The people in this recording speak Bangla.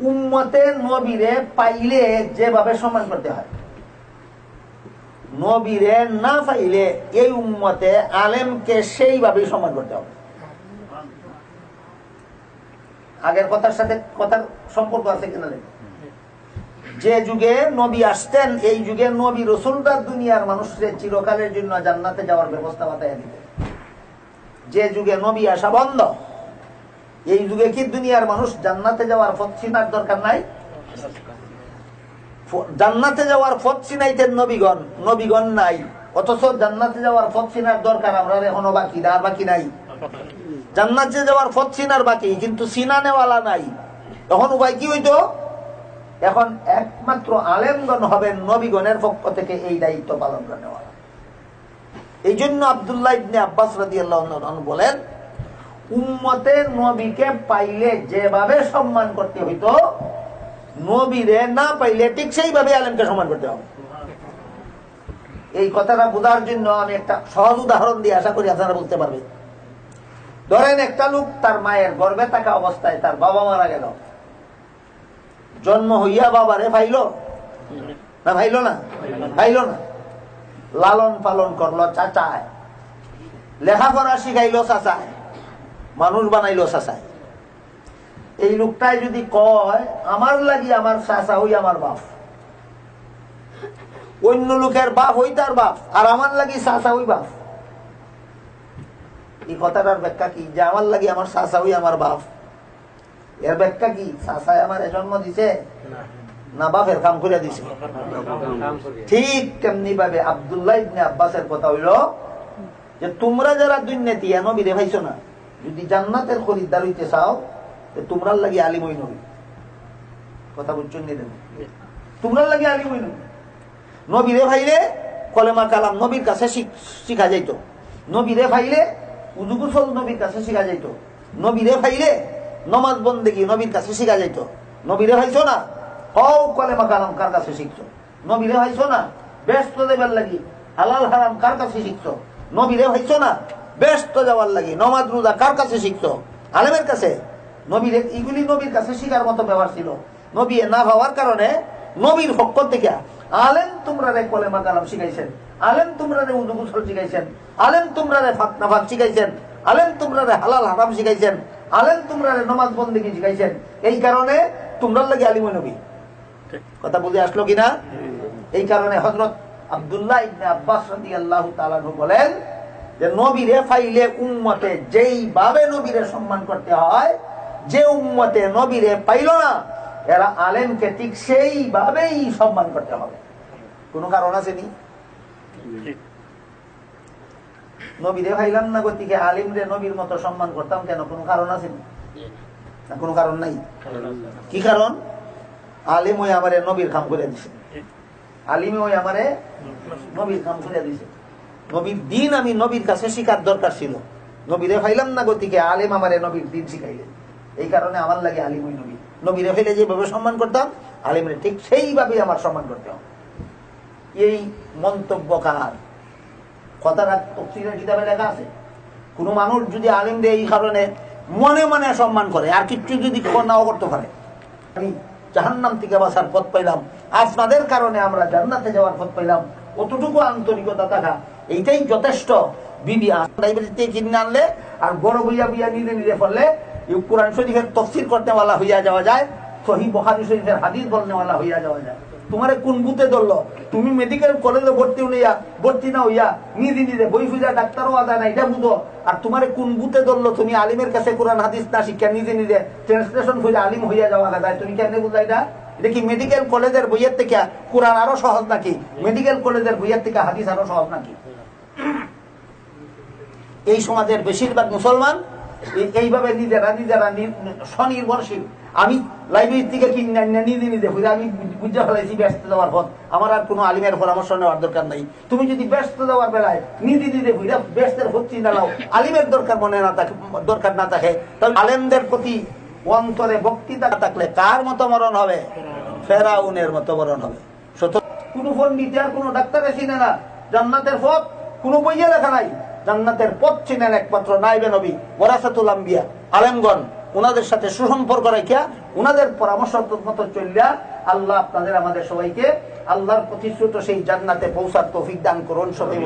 উম্মতে নবীরে পাইলে যেভাবে সম্মান করতে হয়। নবীরে না পাইলে এই উম্মতে আলেমকে সেইভাবে সম্মান করতে হবে। আগের কথার সাথে কথার সম্পর্ক আছে কিনা। যে যুগে নবী আসতেন, এই যুগে নবী রসুলটা দুনিয়ার মানুষের চিরকালের জন্য জান্নাতে যাওয়ার ব্যবস্থা বাতায় দিতেন। যে যুগে নবী আসা বন্ধ। এই যুগে কি দুনিয়ার মানুষ জান্নাতে যাওয়ার পথ চিনার দরকার নাই? জান্নাতে যাওয়ার পথ চিনাইতেন নবীগণ নবীগণ নাই। অথচ জান্নাতে যাওয়ার পথ চিনার দরকার আমরা এখনও বাকি, আর বাকি নাই। জান্নাতে যাওয়ার পথ চিনার বাকি, কিন্তু চিনা নেওয়ালা নাই। তখন উপায় কি হইতো? এখন একমাত্র আলেমগণ হবেন নবীগণের পক্ষ থেকে এই দায়িত্ব পালন করে নেওয়া। এই জন্য আবদুল্লাহ ইবনে আব্বাস রাদিয়াল্লাহু আনহু বলেন উম্মতে নবীকে পাইলে যেভাবে সম্মান করতে হইতো, নবীরে না পাইলে ঠিক সেইভাবে আলেমকে সম্মান করতে হবে। এই কথাটা বোঝার জন্য আমি একটা সহজ উদাহরণ দিয়ে আশা করি আপনারা বলতে পারবে ধরেন একটা লোক তার মায়ের গর্ভে থাকা অবস্থায় তার বাবা মারা গেল। জন্ম হইয়া বাবারে ভাইল না ভাইল না? ভাইল না। লালন পালন করল চাচায়। লেখাপড়া শিখাইলো চাচায়। মানুষ বানাইলো চাচায় এই লোকটাই যদি কয় আমার লাগি আমার চাচা হই আমার বাপ। অন্য লোকের বাপ হই তার বাপ আর আমার লাগি চাচা হই বাপ। এই কথাটার ব্যাখ্যা কি? যে আমার লাগি আমার চাচা হই আমার বাপ। এর ব্যাখ্যা কি? চাচায় আমার জন্ম দিছে না। বাপের কাম করে দিছে? ঠিক তেমনি ভাবে আবদুল্লাহ ইবনে আব্বাসের কথা হইল যে তোমরা যারা দুর্নীতি নবীরে ভাইছো না? যদি জান্নাতের খরিদ্দার হইতে চাও তোমরা লাগি আলিম নবী। কথা বুঝছেন। তোমরা লাগি আলিম নবী। নবীরে ভাইলে কলেমা কালাম নবীর কাছে শিখ- যাইত। নবীরে ভাইলে উজু গুসল নবীর কাছে শিখা যাইত। নবীরে ভাইলে নমাজ বন্দেগি নবীর কাছে শিখা যাইত। নবীরে ভাইছো না? হও, কলেমা কালাম কার কাছে শিখছো? নবীরে ভাইছো না? ব্যস্ত দেবার লাগি, হালাল হারাম কার কাছে শিখছো? নবীরে ভাইছো না? ব্যস্ত যাওয়ার লাগি, নমাজ, রোজা কার কাছে শিখছো আলেমের কাছে? নবীরে, এগুলি নবীর কাছে শিখার মতো ব্যবহার ছিল। নবী না ভাবার কারণে নবীর পক্ষ থেকে আলেম তোমরা রে কলেমা কালাম শিখাইছেন, আলেম তোমরা রে উজু গুসল শিখাইছেন, আলেম তোমরা রে ফাত নাফাক শিখাইছেন, আলেম তোমরা রে হালাল হারাম শিখাইছেন, আলেম তোমরা রে নমাজ বন্দিগি শিখাইছেন। এই কারণে তোমরা লাগে আলিম নবী। কথা বুঝে আসলো কিনা? এই কারণে হজরত আব্দুল্লাহ ইবনে আব্বাস রাদিয়াল্লাহু তাআলা বলেন যে নবীরে ফাইলে উম্মতে যেইভাবে নবীরে সম্মান করতে হয় যে উম্মতে নবীরে পাইল না এরা আলেমকে ঠিক সেইভাবেই সম্মান করতে হবে। কোনো কারণ আছে নি? নবীরে ভাইলাম না গতিকে আলিম রে নবীর মতো সম্মান করতাম কেন? কোনো কারণ আছে নি? না কোনো কারণ নাই? কি কারণ? আলিম ওই আমারে নবীর খাম করে দিছে। আলিম ওই আমারে নবীর খাম করে দিছে। নবীর দিন আমি নবীর কাছে শিকার দরকার ছিল। নবীরে ফাইলাম না গতিকে আলেম আমারে নবীর দিন শিখাইলেন। এই কারণে আমার লাগে আলিম ওই নবী। নবীরে ফেলে যেভাবে সম্মান করতাম, আলিমরে ঠিক সেইভাবেই আমার সম্মান করতে হবে। এই মন্তব্য কার? কথাটা তফসিলের কিতাবে লেখা আছে, কোনো মানুষ যদি আলিমদের এই কারণে মনে মনে সম্মান করে, আর কিচ্ছু যদি নাও করতে পারে, আমি জাহান্নাম থেকে বাঁচার পথ পাইলাম। আপনাদের কারণে আমরা জান্নাতে যাওয়ার পথ পাইলাম। অতটুকু আন্তরিকতা থাকা এইটাই যথেষ্ট। বিবি লাইব্রেরিতে কিনে আনলে আর বড় বইয়া বইয়া নিজে নিজে পড়লে কোরআন শরীফের তফসির করতেওয়ালা হইয়া যাওয়া যায়, সহি বহারি শরীফের হাদিস বলনেওয়ালা হইয়া যাওয়া যায়। তোমারে কোন বুতে ধরলো? তুমি মেডিকেল কলেজে ভর্তি হইয়া, ভর্তি না হইয়া নিজে নিজে বই ফুজা ডাক্তারও আদা না এটা বুঝো। আর তোমারে কোন বুতে ধরলো? তুমি আলিমের কাছে কোরআন, হাদিস না শিক্ষা, নিজে নিজে ট্রান্সলেশন ফুজা আলিম হইয়া যাওয়া যায়। তুমি কেমনে বুঝা এটা? এটা কি মেডিকেল কলেজের বইয়ের থেকে কোরআন আরও সহজ নাকি? মেডিকেল কলেজের বইয়ের থেকে হাদিস আরও সহজ নাকি? এই সমাজের বেশিরভাগ মুসলমান এইভাবে নিজেরা নিজেরা স্বনির্ভরশীল। আমি লাইব্রেরি থেকে কিনে নিজে নিজে বুঝে আমি বুঝে ফেলাইছি ব্যস্ত যাওয়ার পর। আমার আর কোনো আলিমের পরামর্শ নেওয়ার দরকার নাই। তুমি যদি ব্যস্ত যাওয়ার বেলায় নিজে নিজে বুঝে ব্যস্তের হচ্ছি না, নাও। আলিমের দরকার মনে না থাকে দরকার না থাকে। তাহলে আলেমদের প্রতি অন্তরে বক্তৃতা থাকলে কার মতো মরণ হবে? ফেরাউনের মতো মরণ হবে। সত্য কোনো পণ্ডিত আর কোনো ডাক্তারে চিনে না। জান্নাতের পথ কোনো বইয়ে লেখা নাই। জান্নাতের পথ চিনেন একমাত্র নাইবে নবী ওরাসাতুল আম্বিয়া, আলেমগণ ওনাদের সাথে সুসম্পর্ক রাখিয়া ওনাদের পরামর্শ মতো চলিয়া আল্লাহ আপনাদের, আমাদের সবাইকে আল্লাহর প্রতিশ্রুত সেই জান্নাতে পৌঁছার তৌফিক দান করুন সবাই।